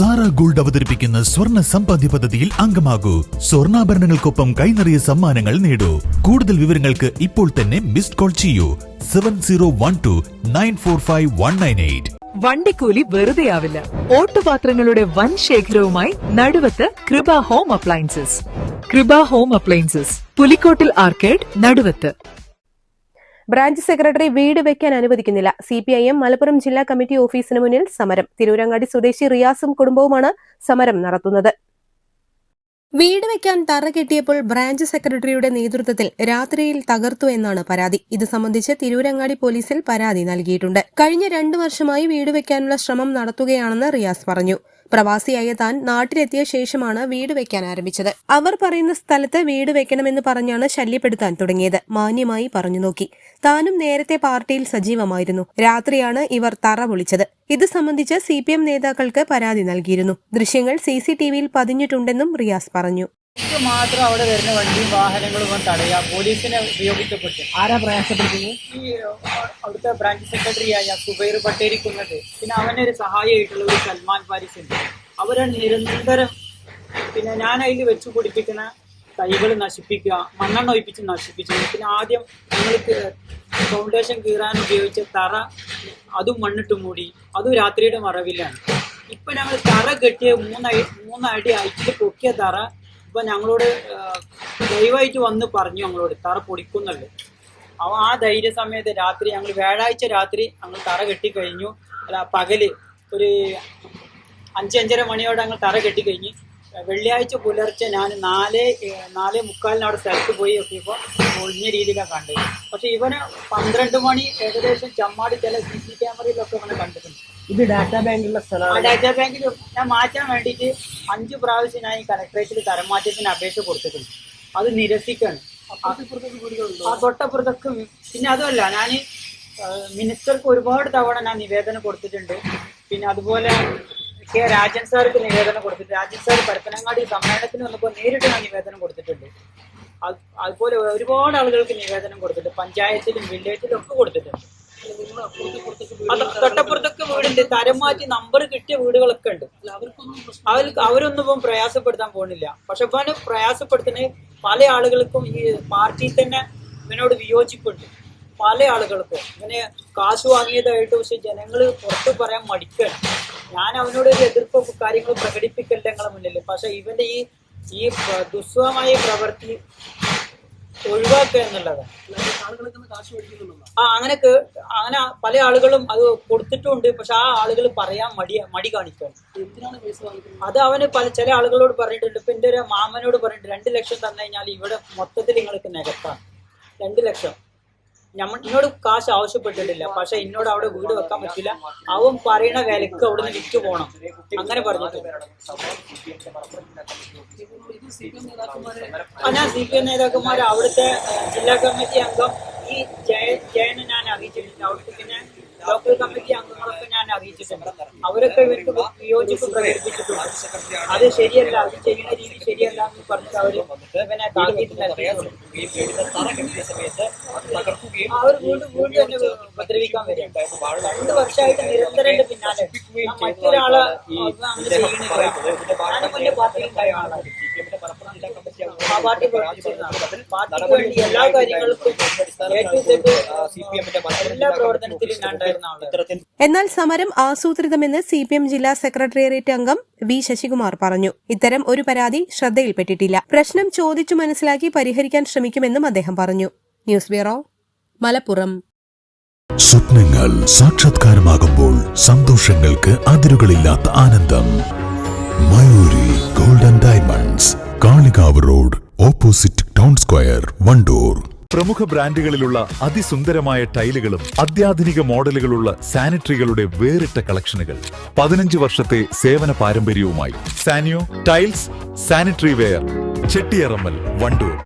Sara gold അവതരിപ്പിക്കുന്ന സ്വർണ സമ്പാദ്യ പദ്ധതിയിൽ അംഗമാകൂ. സ്വർണാഭരണങ്ങൾക്കൊപ്പം കൈനിറിയ സമ്മാനങ്ങൾ നേടൂ. കൂടുതൽ വിവരങ്ങൾക്ക് ഇപ്പോൾ തന്നെ മിസ്ഡ് കോൾ ചെയ്യൂ. Seven zero one two nine four five one nine eight. വണ്ടിക്കൂലി വെറുതെയാവില്ല. ഓട്ടുപാത്രങ്ങളുടെ വൻ ശേഖരവുമായി Naduvath Kripa home appliances. Kripa home appliances. Pulikkottil arcade Naduvath. Branch secretary വീട് വെക്കാൻ അനുവദിക്കുന്നില്ല. C P I M Malappuram ജില്ലാ കമ്മിറ്റി ഓഫീസിന് മുന്നിൽ സമരം. തിരൂരങ്ങാടി സ്വദേശി റിയാസും കുടുംബവുമാണ് സമരം നടത്തുന്നത്. വീട് വെക്കാൻ തറ കെട്ടിയപ്പോൾ ബ്രാഞ്ച് സെക്രട്ടറിയുടെ നേതൃത്വത്തിൽ രാത്രിയിൽ തകർത്തു എന്നാണ് പരാതി. ഇത് സംബന്ധിച്ച് തിരൂരങ്ങാടി പോലീസിൽ പരാതി നൽകിയിട്ടുണ്ട്. കഴിഞ്ഞ രണ്ടു വർഷമായി വീട് വെക്കാനുള്ള ശ്രമം നടത്തുകയാണെന്ന് റിയാസ് പറഞ്ഞു. പ്രവാസിയായ താൻ നാട്ടിലെത്തിയ ശേഷമാണ് വീട് വെക്കാൻ ആരംഭിച്ചത്. അവർ പറയുന്ന സ്ഥലത്ത് വീട് വെക്കണമെന്ന് പറഞ്ഞാണ് ശല്യപ്പെടുത്താൻ തുടങ്ങിയത്. മാന്യമായി പറഞ്ഞു നോക്കി. താനും നേരത്തെ പാർട്ടിയിൽ സജീവമായിരുന്നു. രാത്രിയാണ് ഇവർ തറ പൊളിച്ചത്. ഇത് സംബന്ധിച്ച് സി നേതാക്കൾക്ക് പരാതി നൽകിയിരുന്നു. ദൃശ്യങ്ങൾ സി സി പതിഞ്ഞിട്ടുണ്ടെന്നും റിയാസ് പറഞ്ഞു ഇത് മാത്രം അവിടെ വരുന്ന വണ്ടിയും വാഹനങ്ങളും തടയാം. പോലീസിനെ ഉപയോഗിക്കപ്പെട്ടു. ആരാ പ്രയാസപ്പെടുത്തുന്നത് ഈ അവിടുത്തെ ബ്രാഞ്ച് സെക്രട്ടറിയായ സുബൈർ പട്ടേരിക്കുന്നത് പിന്നെ അവനെ ഒരു സഹായമായിട്ടുള്ള ഒരു സൽമാൻ പാരിസ് ഉണ്ട്. അവരെ നിരന്തരം പിന്നെ ഞാൻ അതിൽ വെച്ചു പിടിപ്പിക്കുന്ന തൈകൾ നശിപ്പിക്കുക മണ്ണെണ്ണ ഒഴിപ്പിച്ച് നശിപ്പിച്ചു. പിന്നെ ആദ്യം നിങ്ങൾക്ക് ഫൗണ്ടേഷൻ കീറാൻ ഉപയോഗിച്ച തറ അതും മണ്ണിട്ട് മൂടി. അതും രാത്രിയുടെ മറവിലാണ്. ഇപ്പൊ ഞങ്ങൾ തറ കെട്ടിയ മൂന്നടി മൂന്നടി അയച്ചിട്ട് പൊക്കിയ തറ ഇപ്പൊ ഞങ്ങളോട് ദൈവമായിട്ട് വന്ന് പറഞ്ഞു ഞങ്ങളോട് തറ പൊടിക്കുന്നുണ്ട് അവ ആ ധൈര്യ സമയത്ത് രാത്രി ഞങ്ങൾ വ്യാഴാഴ്ച രാത്രി ഞങ്ങൾ തറ കെട്ടിക്കഴിഞ്ഞു. അല്ല പകൽ ഒരു അഞ്ചഞ്ചര മണിയോടെ ഞങ്ങൾ തറ കെട്ടിക്കഴിഞ്ഞ്. വെള്ളിയാഴ്ച പുലർച്ചെ ഞാൻ നാലേ നാല് മുക്കാലിന് അവിടെ സ്ഥലത്ത് പോയി നോക്കിയപ്പോൾ ഒഴിഞ്ഞ രീതിയിലാണ് കണ്ടത്. പക്ഷെ ഇവന് പന്ത്രണ്ട് മണി ഏകദേശം ചമ്മാടി ചില സി സി ക്യാമറയിലൊക്കെ ഇവനെ കണ്ടിട്ടുണ്ട്. ഇത് ഡാറ്റാ ബാങ്കിലുള്ള സ്ഥലമാണ്. ഡാറ്റാ ബാങ്കിൽ ഞാൻ മാറ്റാൻ വേണ്ടിയിട്ട് അഞ്ച് പ്രാവശ്യം ഞാൻ ഈ കലക്ടറേറ്റിൽ തരംമാറ്റത്തിന് അപേക്ഷ കൊടുത്തിട്ടുണ്ട്. അത് നിരസിക്കാണ്. ആ തൊട്ടപ്പുറത്തൊക്കെ പിന്നെ അതുമല്ല ഞാൻ മിനിസ്റ്റർക്ക് ഒരുപാട് തവണ ഞാൻ നിവേദനം കൊടുത്തിട്ടുണ്ട്. പിന്നെ അതുപോലെ കെ രാജൻ സാർക്ക് നിവേദനം കൊടുത്തിട്ടുണ്ട്. രാജൻ സാർ പരപ്പനങ്ങാടി സമ്മേളനത്തിന് വന്നപ്പോൾ നേരിട്ട് ഞാൻ നിവേദനം കൊടുത്തിട്ടുണ്ട്. അതുപോലെ ഒരുപാട് ആളുകൾക്ക് നിവേദനം കൊടുത്തിട്ടുണ്ട്. പഞ്ചായത്തിലും വില്ലേജിലും ഒക്കെ കൊടുത്തിട്ടുണ്ട്. തൊട്ടപ്പുറത്തൊക്കെ വീടുണ്ട്. തരം മാറ്റി നമ്പർ കിട്ടിയ വീടുകളൊക്കെ ഉണ്ട്. അവർ അവരൊന്നും ഇപ്പം പ്രയാസപ്പെടുത്താൻ പോകുന്നില്ല പക്ഷെ ഇപ്പം പ്രയാസപ്പെടുത്തുന്ന പല ആളുകൾക്കും ഈ പാർട്ടി തന്നെ ഇവനോട് വിയോജിപ്പുണ്ട്. പല ആളുകൾക്കും. ഇങ്ങനെ കാശ് വാങ്ങിയതായിട്ട് പക്ഷെ ജനങ്ങൾ പുറത്ത് പറയാൻ മടിക്കണം. ഞാൻ അവനോട് ഒരു എതിർപ്പ് കാര്യങ്ങൾ പ്രകടിപ്പിക്കല്ല ഞങ്ങളെ മുന്നിൽ പക്ഷെ ഇവന്റെ ഈ ഈ ദുസ്സഹമായ പ്രവൃത്തി ഒഴിവാക്കുക എന്നുള്ളതാണ് ആ അങ്ങനെ അങ്ങനെ പല ആളുകളും അത് കൊടുത്തിട്ടുണ്ട്. പക്ഷെ ആ ആളുകൾ പറയാൻ മടി മടി കാണിക്കാൻ അത് അവന് പല ചില ആളുകളോട് പറഞ്ഞിട്ടുണ്ട്. ഇപ്പൊ എന്റെ ഒരു മാമനോട് പറഞ്ഞിട്ട് രണ്ട് ലക്ഷം തന്നു കഴിഞ്ഞാൽ ഇവിടെ മൊത്തത്തിൽ നിങ്ങൾക്ക് നികത്താം. രണ്ട് ലക്ഷം. ഞമ്മ എന്നോട് കാശ് ആവശ്യപ്പെട്ടിട്ടില്ല. പക്ഷെ എന്നോട് അവിടെ വീട് വെക്കാൻ പറ്റില്ല അവൻ പറയുന്ന വിലക്ക് അവിടെ നിന്ന് വിറ്റ് പോണം. അങ്ങനെ പറഞ്ഞിട്ടുണ്ട് ആ ഞാൻ സി പി എം നേതാക്കന്മാർ അവിടുത്തെ ജില്ലാ കമ്മിറ്റി അംഗം ഈ ജയ ജയനെ ഞാൻ അറിയിച്ചിട്ടുണ്ട് അവിടുത്തെ പിന്നെ ലോക്കൽ കമ്മിറ്റി അംഗങ്ങളൊക്കെ ഞാൻ അറിയിച്ചിട്ടുണ്ട്. അവരൊക്കെ ഇവർക്ക് വിയോജിപ്പ് പ്രകടിപ്പിച്ചിട്ടുണ്ട്. അത് ശരിയല്ല അത് ചെയ്യുന്ന രീതി ശരിയല്ല എന്ന് പറഞ്ഞിട്ട് അവർ ഇവനെ നൽകിയിട്ടുണ്ട് അവർ വീണ്ടും വീണ്ടും എന്നെ ഉപദ്രവിക്കാൻ വരും രണ്ട് വർഷമായിട്ട് നിരന്തരം എന്റെ പിന്നാലെ ഞാൻ മറ്റൊരാളെ അങ്ങനെ ചെയ്യണില്ല ഞാനും മുന്നേ പാർട്ടിയിൽ ഉണ്ടായ ആളാണ്. ആ പാർട്ടി പ്രവർത്തിച്ചിരുന്നതാണ് പാർട്ടിക്ക് വേണ്ടി എല്ലാ കാര്യങ്ങൾക്കും A to Z, എല്ലാ പ്രവർത്തനത്തിലും ഞാൻ ഉണ്ടായിരുന്ന ആളാണ് എന്നാൽ സമരം ആസൂത്രിതമെന്ന് സി പി എം ജില്ലാ സെക്രട്ടേറിയറ്റ് അംഗം വി ശശികുമാർ പറഞ്ഞു. ഇത്തരം ഒരു പരാതി ശ്രദ്ധയിൽപ്പെട്ടിട്ടില്ല. പ്രശ്നം ചോദിച്ചു മനസ്സിലാക്കി പരിഹരിക്കാൻ ശ്രമിക്കുമെന്നും അദ്ദേഹം പറഞ്ഞു. News bureau Malappuram. സ്വപ്നങ്ങൾ സാക്ഷാത്കാരമാകുമ്പോൾ സന്തോഷങ്ങൾക്ക് അതിരുകളില്ലാത്ത ആനന്ദം. Mayuri golden diamonds. Kalikavu road opposite town square Wandoor. പ്രമുഖ ബ്രാൻഡുകളിലുള്ള അതിസുന്ദരമായ ടൈലുകളും അത്യാധുനിക മോഡലുകളുള്ള സാനിറ്ററികളുടെ വേറിട്ട കളക്ഷനുകൾ. പതിനഞ്ച് വർഷത്തെ സേവന പാരമ്പര്യവുമായി Sanio tiles sanitary ware Chettiyarammal Wandoor.